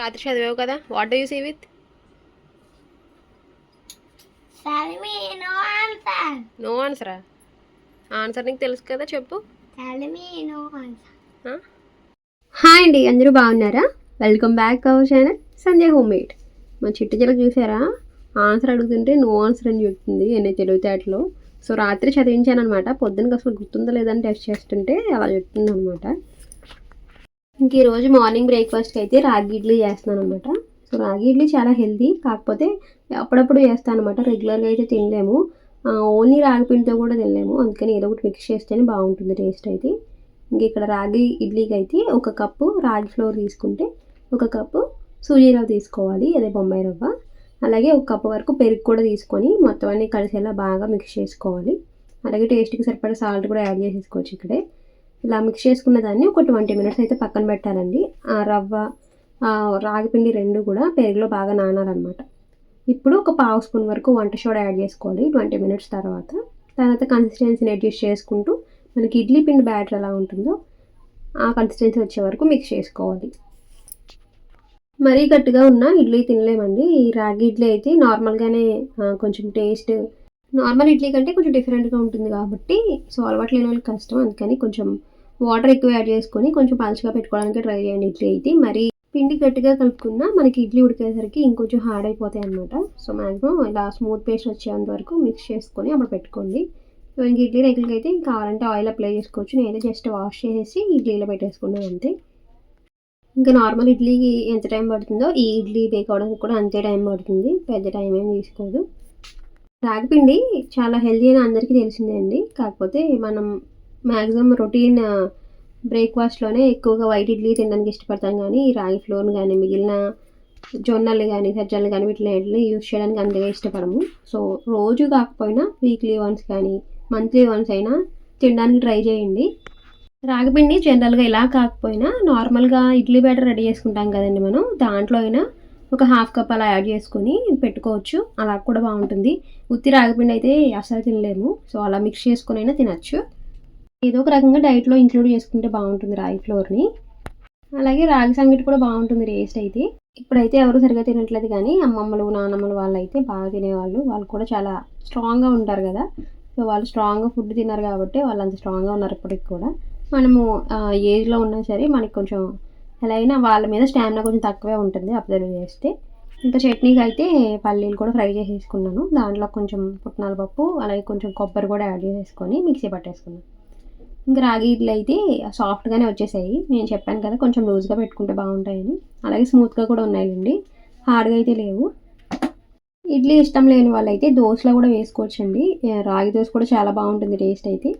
రాత్రి చదివావు కదా? What do you see with. No ఆన్సరా answer నీకు తెలుసు కదా చెప్పు. హాయ్ అండి అందరూ బాగున్నారా? Welcome back our channel Sanjay home made మా చిట్టు చిలక చూసారా? ఆన్సర్ అడుగుతుంటే నో ఆన్సర్ అని చెప్తుంది ఎన్ని తెలివితేటలో. సో రాత్రి చదివించాను అనమాట పొద్దునకి అసలు గుర్తుందో లేదని టెస్ట్ చేస్తుంటే అలా చెప్తుంది అనమాట ఇంక ఈరోజు మార్నింగ్ బ్రేక్ఫాస్ట్కి అయితే రాగి ఇడ్లీ చేస్తున్నాను అనమాట సో రాగి ఇడ్లీ చాలా హెల్దీ కాకపోతే అప్పుడప్పుడు చేస్తాను అనమాట రెగ్యులర్గా అయితే తినలేము. ఓన్లీ రాగి పిండితో కూడా తినలేము. అందుకని ఏదో ఒకటి మిక్స్ చేస్తేనే బాగుంటుంది టేస్ట్ అయితే. ఇంక ఇక్కడ రాగి ఇడ్లీకి అయితే ఒక కప్పు రాగి ఫ్లోర్ తీసుకుంటే ఒక కప్పు సూజీ రవ్వ తీసుకోవాలి అదే బొంబాయి రవ్వ. అలాగే ఒక కప్పు వరకు పెరుగు కూడా తీసుకొని మొత్తం అన్ని కలిసేలా బాగా మిక్స్ చేసుకోవాలి. అలాగే టేస్ట్కి సరిపడా సాల్ట్ కూడా యాడ్ చేసేసుకోవచ్చు ఇక్కడే. ఇలా మిక్స్ చేసుకున్న దాన్ని ఒక ట్వంటీ మినిట్స్ అయితే పక్కన పెట్టాలండి. ఆ రవ్వ రాగిపిండి రెండు కూడా పెరుగులో బాగా నానాలన్నమాట. ఇప్పుడు ఒక పావు స్పూన్ వరకు వంట సోడా యాడ్ చేసుకోవాలి ట్వంటీ మినిట్స్ తర్వాత. తర్వాత కన్సిస్టెన్సీని అడ్జస్ట్ చేసుకుంటూ మనకి ఇడ్లీ పిండి బ్యాటర్ ఎలా ఉంటుందో ఆ కన్సిస్టెన్సీ వచ్చే వరకు మిక్స్ చేసుకోవాలి. మరీ గట్టిగా ఉన్న ఇడ్లీ తినలేమండి. ఈ రాగి ఇడ్లీ అయితే నార్మల్గానే కొంచెం టేస్ట్ నార్మల్ ఇడ్లీ కంటే కొంచెం డిఫరెంట్గా ఉంటుంది కాబట్టి సో అలవాటు లేని వాళ్ళకి కష్టం. అందుకని కొంచెం వాటర్ ఎక్కువ యాడ్ చేసుకొని కొంచెం పలుచగా పెట్టుకోవడానికి ట్రై చేయండి ఇడ్లీ అయితే. మరి పిండి గట్టిగా కలుపుకున్నా మనకి ఇడ్లీ ఉడికేసరికి ఇంకొంచెం హార్డ్ అయిపోతాయి అనమాట సో మ్యాక్సిమం ఇలా స్మూత్ పేస్ట్ వచ్చేంత వరకు మిక్స్ చేసుకొని అప్పుడు పెట్టుకోండి. సో ఇంక ఇడ్లీ రేకులకి అయితే కావాలంటే ఆయిల్ అప్లై చేసుకోవచ్చు. నేనే జస్ట్ వాష్ చేసేసి ఇడ్లీలో పెట్టేసుకున్నాను అంతే. ఇంకా నార్మల్ ఇడ్లీకి ఎంత టైం పడుతుందో ఈ ఇడ్లీ బేక్ అవడానికి కూడా అంతే టైం పడుతుంది. పెద్ద టైం ఏం తీసుకోదు. రాగిపిండి చాలా హెల్దీ అని అందరికీ తెలిసిందే అండి కాకపోతే మనం మ్యాక్సిమం రొటీన్ బ్రేక్ఫాస్ట్లోనే ఎక్కువగా వైట్ ఇడ్లీ తినడానికి ఇష్టపడతాం కానీ ఈ రాగి ఫ్లోర్ని కానీ మిగిలిన జొన్నలు కానీ సజ్జలు కానీ వీటిని యూజ్ యూస్ చేయడానికి అంతగా ఇష్టపడము. సో రోజు కాకపోయినా వీక్లీ వన్స్ కానీ మంత్లీ వన్స్ అయినా తినడానికి ట్రై చేయండి. రాగిపిండి జనరల్గా ఇలా కాకపోయినా నార్మల్గా ఇడ్లీ బ్యాటర్ రెడీ చేసుకుంటాం కదండి మనం. దాంట్లో అయినా ఒక హాఫ్ కప్ అలా యాడ్ చేసుకొని పెట్టుకోవచ్చు. అలా కూడా బాగుంటుంది. ఉత్తి రాగిపిండి అయితే అసలు తినలేము. సో అలా మిక్స్ చేసుకుని అయినా తినచ్చు. ఏదో ఒక రకంగా డైట్లో ఇంక్లూడ్ చేసుకుంటే బాగుంటుంది రాగి ఫ్లోర్ని. అలాగే రాగి సంగటి కూడా బాగుంటుంది టేస్ట్ అయితే. ఇప్పుడైతే ఎవరు సరిగా తినట్లేదు కానీ అమ్మమ్మలు నానమ్మలు వాళ్ళు అయితే బాగా తినేవాళ్ళు. వాళ్ళు కూడా చాలా స్ట్రాంగ్గా ఉంటారు కదా. సో వాళ్ళు స్ట్రాంగ్గా ఫుడ్ తిన్నారు కాబట్టి వాళ్ళు అంత స్ట్రాంగ్గా ఉన్నారు ఇప్పటికి కూడా. మనము ఏజ్లో ఉన్నా సరే మనకి కొంచెం ఎలా అయినా వాళ్ళ మీద స్టామినా కొంచెం తక్కువే ఉంటుంది అబ్జర్వ్ చేస్తే. ఇంకా చట్నీకి అయితే పల్లీలు కూడా ఫ్రై చేసేసుకున్నాను. దాంట్లో కొంచెం పుట్నాల పప్పు అలాగే కొంచెం కొబ్బరి కూడా యాడ్ చేసేసుకొని మిక్సీ పట్టేసుకున్నాను. ఇంకా రాగి ఇడ్లీ అయితే సాఫ్ట్గానే వచ్చేసాయి. నేను చెప్పాను కదా కొంచెం లూజ్గా పెట్టుకుంటే బాగుంటాయని. అలాగే స్మూత్గా కూడా ఉన్నాయండి. హార్డ్గా అయితే లేవు. ఇడ్లీ ఇష్టం లేని వాళ్ళైతే దోశలో కూడా వేసుకోవచ్చండి. రాగి దోశ కూడా చాలా బాగుంటుంది టేస్ట్ అయితే.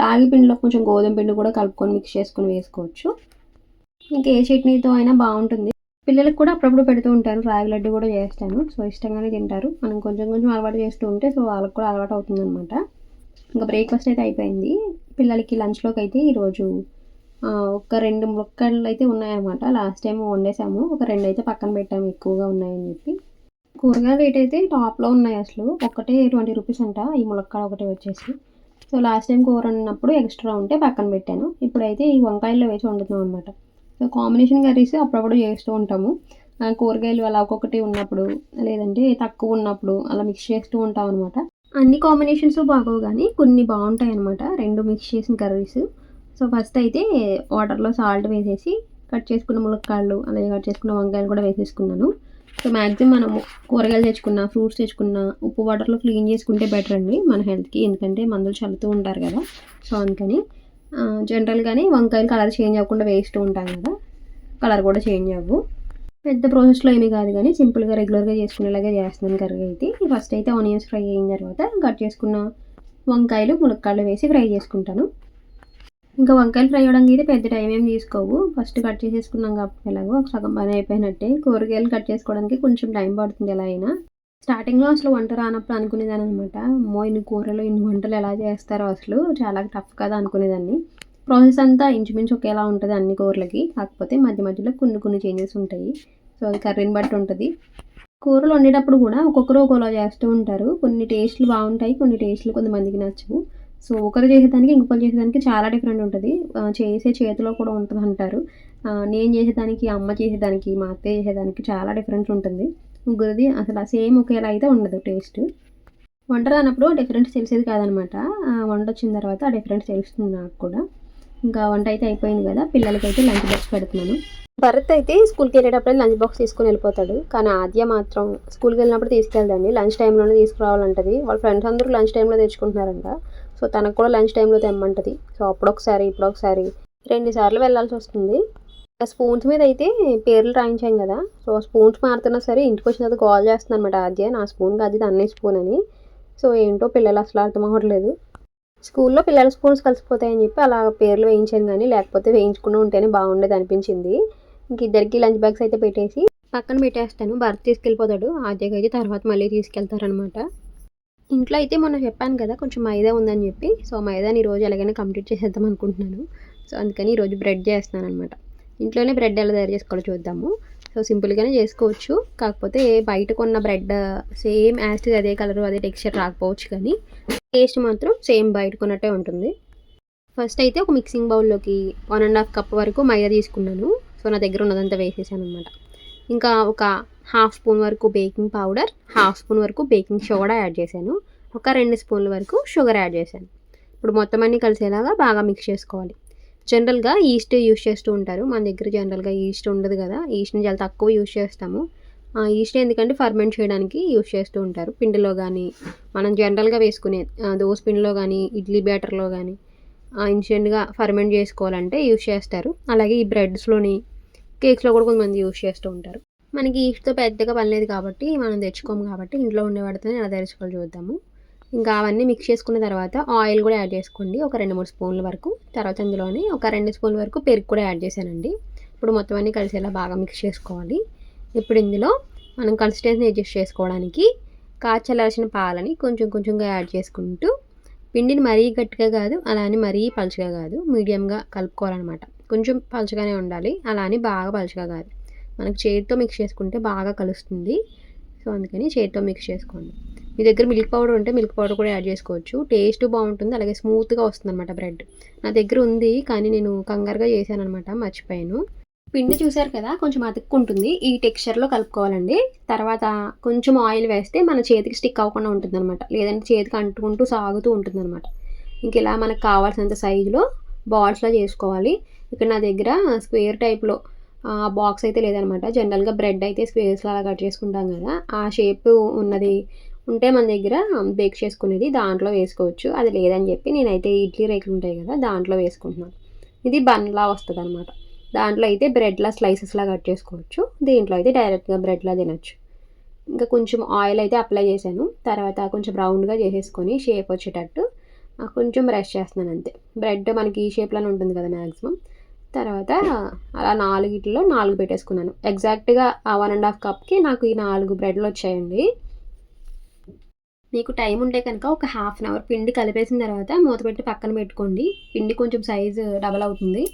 రాగి పిండిలో కొంచెం గోధుమ పిండి కూడా కలుపుకొని మిక్స్ చేసుకొని వేసుకోవచ్చు. ఇంకా ఏ చట్నీతో అయినా బాగుంటుంది. పిల్లలకు కూడా అప్పుడప్పుడు పెడుతూ ఉంటాను రాగి లడ్డు కూడా చేస్తాను. సో ఇష్టంగానే తింటారు. మనం కొంచెం కొంచెం అలవాటు చేస్తూ ఉంటే సో వాళ్ళకి కూడా అలవాటు అవుతుంది అనమాట ఇంకా బ్రేక్ఫాస్ట్ అయితే అయిపోయింది. పిల్లలకి లంచ్లోకి అయితే ఈరోజు ఒక రెండు ముక్కలు అయితే ఉన్నాయన్నమాట. లాస్ట్ టైం వండేసాము. ఒక రెండు అయితే పక్కన పెట్టాము. ఎక్కువగా ఉన్నాయని చెప్పి. కూరగాయల రేట్ అయితే టాప్లో ఉన్నాయి అసలు. ఒకటే ట్వంటీ రూపీస్ అంట. ఈ ములక్కాడ ఒకటే వచ్చేసి. సో లాస్ట్ టైం కూర ఉన్నప్పుడు ఎక్స్ట్రా ఉంటే పక్కన పెట్టాను. ఇప్పుడైతే ఈ వంకాయల్లో వేసి వండుతున్నాం అనమాట సో కాంబినేషన్ కర్రీస్ అప్పుడప్పుడు చేస్తూ ఉంటాము. కూరగాయలు అలా ఒక్కొక్కటి ఉన్నప్పుడు లేదంటే తక్కువ ఉన్నప్పుడు అలా మిక్స్ చేస్తూ ఉంటాం అనమాట అన్ని కాంబినేషన్స్ బాగోవు కానీ కొన్ని బాగుంటాయి అనమాట రెండు మిక్స్ చేసిన కర్రీస్ సో ఫస్ట్ అయితే వాటర్లో సాల్ట్ వేసేసి కట్ చేసుకున్న ములక్కాళ్ళు అలాగే కట్ చేసుకున్న వంకాయలు కూడా వేసేసుకున్నాను. సో మ్యాక్సిమం మనము కూరగాయలు తెచ్చుకున్న ఫ్రూట్స్ తెచ్చుకున్న ఉప్పు వాటర్లో క్లీన్ చేసుకుంటే బెటర్ అండి మన హెల్త్కి ఎందుకంటే మందులు చల్లుతూ ఉంటారు కదా. సో అందుకని జనరల్గానే వంకాయలు కలర్ చేంజ్ అవ్వకుండా వేస్తూ ఉంటాం కదా కలర్ కూడా చేంజ్ అవ్వు. పెద్ద ప్రాసెస్లో ఏమీ కాదు కానీ సింపుల్గా రెగ్యులర్గా చేసుకునేలాగే చేస్తున్నాను కర్రీ అయితే. ఫస్ట్ అయితే ఆనియన్స్ ఫ్రై అయిన తర్వాత కట్ చేసుకున్న వంకాయలు మునక్కాయలు వేసి ఫ్రై చేసుకుంటాను. ఇంకా వంకాయలు ఫ్రై అవ్వడానికి అయితే పెద్ద టైం ఏం తీసుకోవు. ఫస్ట్ కట్ చేసేసుకున్నాం కాబట్టి ఎలాగో ఒక సగం పని అయిపోయినట్టే. కూరగాయలు కట్ చేసుకోవడానికి కొంచెం టైం పడుతుంది ఎలా అయినా. స్టార్టింగ్లో అసలు వంట రానప్పుడు అనుకునేదాన్ని అనమాట అమ్మో ఇన్ని కూరలు ఇన్ని వంటలు ఎలా చేస్తారో అసలు? చాలా టఫ్ కదా అనుకునేదాన్ని. ప్రాసెస్ అంతా ఇంచుమించు ఒకేలా ఉంటుంది అన్ని కూరలకి. కాకపోతే మధ్య మధ్యలో కొన్ని కొన్ని చేంజెస్ ఉంటాయి. సో అది కర్రీని బట్టి ఉంటుంది. కూరలు వండేటప్పుడు కూడా ఒక్కొక్కరు ఒక్కోలా చేస్తూ ఉంటారు. కొన్ని టేస్ట్లు బాగుంటాయి కొన్ని టేస్ట్లు కొంతమందికి నచ్చవు. సో ఒకరు చేసేదానికి ఇంకొకరు చేసేదానికి చాలా డిఫరెంట్ ఉంటుంది. చేసే చేతిలో కూడా ఉంటుంది అంటారు నేను చేసేదానికి అమ్మ చేసేదానికి మా అత్తయ్య చేసేదానికి చాలా డిఫరెంట్ ఉంటుంది. ముగ్గురిది. అసలు సేమ్ ఒకేలా అయితే ఉండదు టేస్ట్ వంట రానప్పుడు డిఫరెన్స్ తెలిసేది కాదనమాట. వంట వచ్చిన తర్వాత ఆ డిఫరెన్స్ తెలుస్తుంది నాకు కూడా. ఇంకా వంట అయితే అయిపోయింది కదా పిల్లలకి అయితే లంచ్ బాక్స్ పెడుతున్నాను. భరత్ అయితే స్కూల్కి వెళ్ళేటప్పుడు లంచ్ బాక్స్ తీసుకుని వెళ్ళిపోతాడు. కానీ ఆద్య మాత్రం స్కూల్కి వెళ్ళినప్పుడు తీసుకెళ్దండి. లంచ్ టైంలోనే తీసుకురావాలంటది. వాళ్ళ ఫ్రెండ్స్ అందరూ లంచ్ టైంలో తెచ్చుకుంటున్నారంట. సో తనకు కూడా లంచ్ టైంలో తెమ్మంటది. సో అప్పుడొకసారి ఇప్పుడొకసారి. రెండుసార్లు రెండు సార్లు వెళ్ళాల్సి వస్తుంది. స్పూన్స్ మీద అయితే పేర్లు రాయించాం కదా. సో స్పూన్స్ మారుతున్నా సరే ఇంటికి వచ్చిన తర్వాత కాల్ చేస్తుంది అనమాట ఆద్య. నా స్పూన్ కాదు ఇది అన్నీ స్పూన్ అని. సో ఏంటో పిల్లలు అసలు అర్థం అవ్వట్లేదు. స్కూల్లో పిల్లల స్పూన్స్ కలిసిపోతాయని చెప్పి అలా పేర్లు వేయించాను కానీ లేకపోతే వేయించుకుని ఉంటేనే బాగుండేది అనిపించింది. ఇంక ఇద్దరికి లంచ్ బ్యాగ్స్ అయితే పెట్టేసి పక్కన పెట్టేస్తాను. భర్త తీసుకెళ్ళిపోతాడు. ఆద్యకి అయితే తర్వాత మళ్ళీ తీసుకెళ్తారనమాట ఇంట్లో అయితే మొన్న చెప్పాను కదా కొంచెం మైదా ఉందని చెప్పి. సో మైదాని ఈరోజు రోజు ఎలాగైనా కంప్లీట్ చేసేద్దాం అనుకుంటున్నాను. సో అందుకని ఈరోజు బ్రెడ్ చేస్తున్నాను అనమాట ఇంట్లోనే బ్రెడ్ ఎలా తయారు చేసుకోవాలో చూద్దాము. సో సింపుల్గానే చేసుకోవచ్చు. కాకపోతే బయట కొన్న బ్రెడ్ సేమ్ యాస్ట్ అదే కలర్ అదే టెక్స్చర్ రాకపోవచ్చు కానీ టేస్ట్ మాత్రం సేమ్ బయట కొన్నట్టే ఉంటుంది. ఫస్ట్ అయితే ఒక మిక్సింగ్ బౌల్లోకి వన్ అండ్ హాఫ్ కప్ వరకు మైదా తీసుకున్నాను. సో నా దగ్గర ఉన్నదంతా వేసేసాను అనమాట ఇంకా ఒక హాఫ్ స్పూన్ వరకు బేకింగ్ పౌడర్ హాఫ్ స్పూన్ వరకు బేకింగ్ సోడా యాడ్ చేశాను. ఒక రెండు స్పూన్ల వరకు షుగర్ యాడ్ చేశాను. ఇప్పుడు మొత్తం అన్నీ కలిసేలాగా బాగా మిక్స్ చేసుకోవాలి. జనరల్గా ఈస్ట్ యూస్ చేస్తూ ఉంటారు. మన దగ్గర జనరల్గా ఈస్ట్ ఉండదు కదా. ఈస్ట్ని చాలా తక్కువ యూస్ చేస్తాము. ఆ ఈస్ట్ ఎందుకంటే ఫర్మెంట్ చేయడానికి యూస్ చేస్తూ ఉంటారు. పిండిలో కానీ మనం జనరల్గా వేసుకునే దోశ పిండిలో కానీ ఇడ్లీ బ్యాటర్లో కానీ ఇన్స్టెంట్గా ఫర్మెంట్ చేసుకోవాలంటే యూస్ చేస్తారు. అలాగే ఈ బ్రెడ్స్లోని కేక్స్లో కూడా కొంతమంది యూస్ చేస్తూ ఉంటారు. మనకి ఈస్ట్తో పెద్దగా పని లేదు కాబట్టి మనం తెచ్చుకోము కాబట్టి ఇంట్లో ఉండే వాటితోనే ఎలా తెచ్చుకోవాలి చూద్దాము. ఇంకా అవన్నీ మిక్స్ చేసుకున్న తర్వాత ఆయిల్ కూడా యాడ్ చేసుకోండి. ఒక రెండు మూడు స్పూన్ల వరకు. తర్వాత అందులోనే ఒక రెండు స్పూన్ల వరకు పెరుగు కూడా యాడ్ చేశానండి. ఇప్పుడు మొత్తం అన్నీ కలిసేలా బాగా మిక్స్ చేసుకోవాలి. ఇప్పుడు ఇందులో మనం కన్సిస్టెన్సీ అడ్జస్ట్ చేసుకోవడానికి కాచల్లాల్సిన పాలని కొంచెం కొంచెంగా యాడ్ చేసుకుంటూ పిండిని మరీ గట్టిగా కాదు అలా అని మరీ పలుచగా కాదు మీడియంగా కలుపుకోవాలన్నమాట. కొంచెం పలుచగానే ఉండాలి అలా అని బాగా పలుచగా కాదు. మనకు చేతితో మిక్స్ చేసుకుంటే బాగా కలుస్తుంది. సో అందుకని చేతితో మిక్స్ చేసుకోండి. మీ దగ్గర మిల్క్ పౌడర్ ఉంటే మిల్క్ పౌడర్ కూడా యాడ్ చేసుకోవచ్చు. టేస్ట్ బాగుంటుంది అలాగే స్మూత్గా వస్తుంది అనమాట బ్రెడ్ నా దగ్గర ఉంది కానీ నేను కంగారుగా చేశాను అనమాట మర్చిపోయాను. పిండి చూసారు కదా కొంచెం అతుక్కుంటుంది. ఈ టెక్స్చర్లో కలుపుకోవాలండి. తర్వాత కొంచెం ఆయిల్ వేస్తే మన చేతికి స్టిక్ అవ్వకుండా ఉంటుంది అనమాట లేదంటే చేతికి అంటుకుంటూ సాగుతూ ఉంటుంది అనమాట ఇంక ఇలా మనకు కావాల్సినంత సైజులో బాల్స్లో చేసుకోవాలి. ఇక్కడ నా దగ్గర స్క్వేర్ టైప్లో బాక్స్ అయితే లేదనమాట జనరల్గా బ్రెడ్ అయితే స్క్వేర్స్లో అలా కట్ చేసుకుంటాం కదా. ఆ షేప్ ఉన్నది ఉంటే మన దగ్గర బేక్ చేసుకునేది దాంట్లో వేసుకోవచ్చు. అది లేదని చెప్పి నేనైతే ఇడ్లీ రేకులు ఉంటాయి కదా దాంట్లో వేసుకుంటున్నాను. ఇది బన్లా వస్తుంది అనమాట దాంట్లో అయితే బ్రెడ్లా స్లైసెస్లా కట్ చేసుకోవచ్చు. దీంట్లో అయితే డైరెక్ట్గా బ్రెడ్లా తినొచ్చు. ఇంకా కొంచెం ఆయిల్ అయితే అప్లై చేశాను. తర్వాత కొంచెం రౌండ్గా చేసేసుకొని షేప్ వచ్చేటట్టు కొంచెం బ్రష్ చేస్తున్నాను అంతే. బ్రెడ్ మనకి ఈ షేప్లోనే ఉంటుంది కదా మ్యాక్సిమం తర్వాత అలా నాలుగిట్లో నాలుగు పెట్టేసుకున్నాను. ఎగ్జాక్ట్గా వన్ అండ్ హాఫ్ కప్కి నాకు ఈ నాలుగు బ్రెడ్లు వచ్చాయండి. మీకు టైం ఉంటే కనుక ఒక హాఫ్ అన్ అవర్ పిండి కలిపేసిన తర్వాత మూత పెట్టి పక్కన పెట్టుకోండి. పిండి కొంచెం సైజు డబల్ అవుతుంది.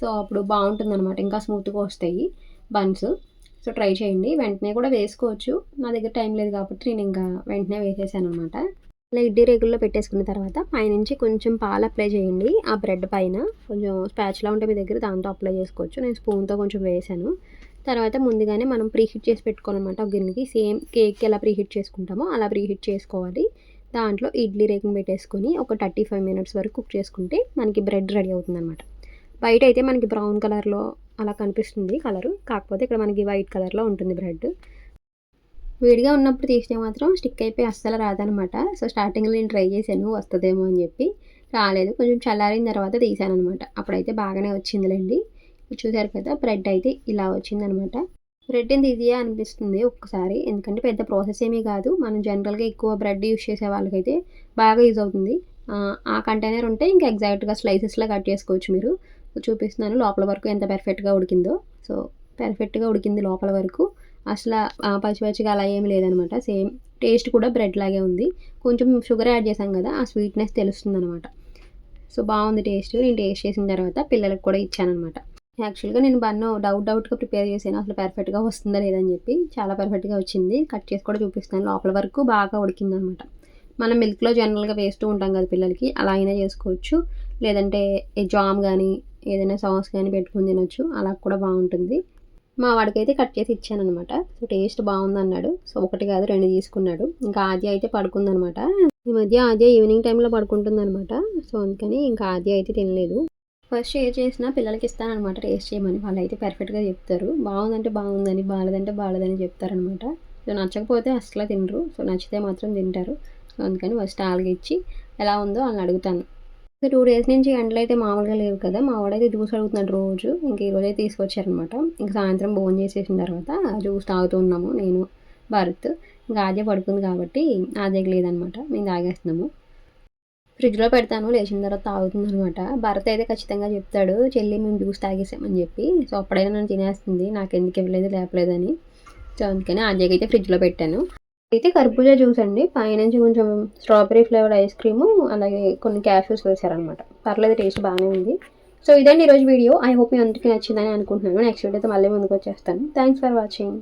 సో అప్పుడు బాగుంటుంది అనమాట ఇంకా స్మూత్గా వస్తాయి బన్స్ సో ట్రై చేయండి. వెంటనే కూడా వేసుకోవచ్చు. నా దగ్గర టైం లేదు కాబట్టి నేను ఇంకా వెంటనే వేసేసాను అనమాట ఇలా ఇడ్లీ రేగుల్లో పెట్టేసుకున్న తర్వాత పైనుంచి కొంచెం పాలు అప్లై చేయండి. ఆ బ్రెడ్ పైన కొంచెం స్పాచ్లా ఉంటే మీ దగ్గర దాంతో అప్లై చేసుకోవచ్చు. నేను స్పూన్తో కొంచెం వేసాను. తర్వాత ముందుగానే మనం ప్రీహీట్ చేసి పెట్టుకోవాలన్నమాట. ఒక గిన్నెకి సేమ్ కేక్ ఎలా ప్రీహీట్ చేసుకుంటామో అలా ప్రీహీట్ చేసుకోవాలి. దాంట్లో ఇడ్లీ రేకుని పెట్టేసుకొని ఒక థర్టీ ఫైవ్ మినిట్స్ వరకు కుక్ చేసుకుంటే మనకి బ్రెడ్ రెడీ అవుతుంది అనమాట బయట అయితే మనకి బ్రౌన్ కలర్లో అలా కనిపిస్తుంది కలరు. కాకపోతే ఇక్కడ మనకి వైట్ కలర్లో ఉంటుంది బ్రెడ్. వేడిగా ఉన్నప్పుడు తీస్తే మాత్రం స్టిక్ అయిపోయి అస్సలు రాదనమాట సో స్టార్టింగ్లో నేను ట్రై చేశాను వస్తుందేమో అని చెప్పి. రాలేదు. కొంచెం చల్లారిన తర్వాత తీసాను అనమాట అప్పుడైతే బాగానే వచ్చిందిలేండి. చూసారు కదా బ్రెడ్ అయితే ఇలా వచ్చిందనమాట. బ్రెడ్ ఎంత ఈజీగా అనిపిస్తుంది ఒక్కసారి ఎందుకంటే పెద్ద ప్రాసెస్ ఏమీ కాదు. మనం జనరల్గా ఎక్కువ బ్రెడ్ యూస్ చేసే వాళ్ళకైతే బాగా యూజ్ అవుతుంది. ఆ, కంటైనర్ ఉంటే ఇంకా ఎగ్జాక్ట్గా స్లైసెస్లో కట్ చేసుకోవచ్చు మీరు. చూపిస్తున్నాను లోపల వరకు ఎంత పర్ఫెక్ట్గా ఉడికిందో. సో పర్ఫెక్ట్గా ఉడికింది లోపల వరకు. అసలు ఆ, పచ్చి పచ్చిగా అలా ఏమి లేదనమాట. సేమ్ టేస్ట్ కూడా బ్రెడ్ లాగే ఉంది. కొంచెం షుగర్ యాడ్ చేసాం కదా ఆ స్వీట్నెస్ తెలుస్తుంది అనమాట సో బాగుంది టేస్ట్. నేను టేస్ట్ చేసిన తర్వాత పిల్లలకు కూడా ఇచ్చానమాట యాక్చువల్గా నేను బన్ను డౌట్ డౌట్గా ప్రిపేర్ చేశాను. అసలు పర్ఫెక్ట్గా వస్తుందా లేదని చెప్పి. చాలా పర్ఫెక్ట్గా వచ్చింది. కట్ చేసి కూడా చూపిస్తాను. లోపల వరకు బాగా ఉడికిందనమాట. మనం మిల్క్లో జనరల్గా వేస్తూ ఉంటాం కదా పిల్లలకి. అలా అయినా చేసుకోవచ్చు. లేదంటే జామ్ కానీ ఏదైనా సాస్ కానీ పెట్టుకుని తినొచ్చు. అలా కూడా బాగుంటుంది. మా వాడికైతే కట్ చేసి ఇచ్చాను అనమాట సో టేస్ట్ బాగుంది అన్నాడు సో ఒకటి కాదు రెండు తీసుకున్నాడు. ఇంకా ఆద్య అయితే పడుకుందనమాట. ఈ మధ్య ఆద్య ఈవినింగ్ టైంలో పడుకుంటుంది అనమాట సో అందుకని ఇంకా ఆద్య అయితే తినలేదు. ఫస్ట్ షేర్ చేసినా పిల్లలకి ఇస్తానమాట టేస్ట్ చేయమని. వాళ్ళు అయితే పర్ఫెక్ట్గా చెప్తారు. బాగుందంటే బాగుందని బాలేదంటే బాలేదని చెప్తారనమాట సో నచ్చకపోతే అసలు తినరు. సో నచ్చితే మాత్రం తింటారు. సో అందుకని ఫస్ట్ వాళ్ళకి ఇచ్చి ఎలా ఉందో వాళ్ళని అడుగుతాను. ఇంకా టూ డేస్ నుంచి ఎండలు అయితే మామూలుగా లేవు కదా. మా వాడైతే జ్యూస్ అడుగుతున్నాడు రోజు. ఇంక ఈరోజు అయితే తీసుకొచ్చారనమాట ఇంకా సాయంత్రం భోజనం చేసేసిన తర్వాత జ్యూస్ తాగుతూ ఉన్నాము నేను భరత్. ఇంకా ఆదే పడుకుంది కాబట్టి ఆద్యకి లేదనమాట మేము తాగేస్తున్నాము. ఫ్రిడ్జ్లో పెడతాను లేచిన తర్వాత తాగుతుంది అనమాట భరత్ అయితే ఖచ్చితంగా చెప్తాడు చెల్లి మేము జ్యూస్ తాగేసామని చెప్పి. సో అప్పుడైనా నన్ను తినేస్తుంది నాకు ఎందుకు ఇవ్వలేదు లేపలేదని. సో అందుకని ఆద్యకి అయితే ఫ్రిడ్జ్లో పెట్టాను. అయితే కర్బూజా జ్యూస్ అండి. పైనుంచి కొంచెం స్ట్రాబెరీ ఫ్లేవర్డ్ ఐస్ క్రీము అలాగే కొన్ని క్యాష్యూస్ వేశారనమాట పర్లేదు టేస్ట్ బాగానే ఉంది. సో ఇదండి ఈరోజు వీడియో. ఐ హోప్ మీ అందరికీ నచ్చిందని అనుకుంటున్నాను. నెక్స్ట్ వీడియోతో మళ్ళీ ముందుకు వచ్చేస్తాను థ్యాంక్స్ ఫర్ వాచింగ్.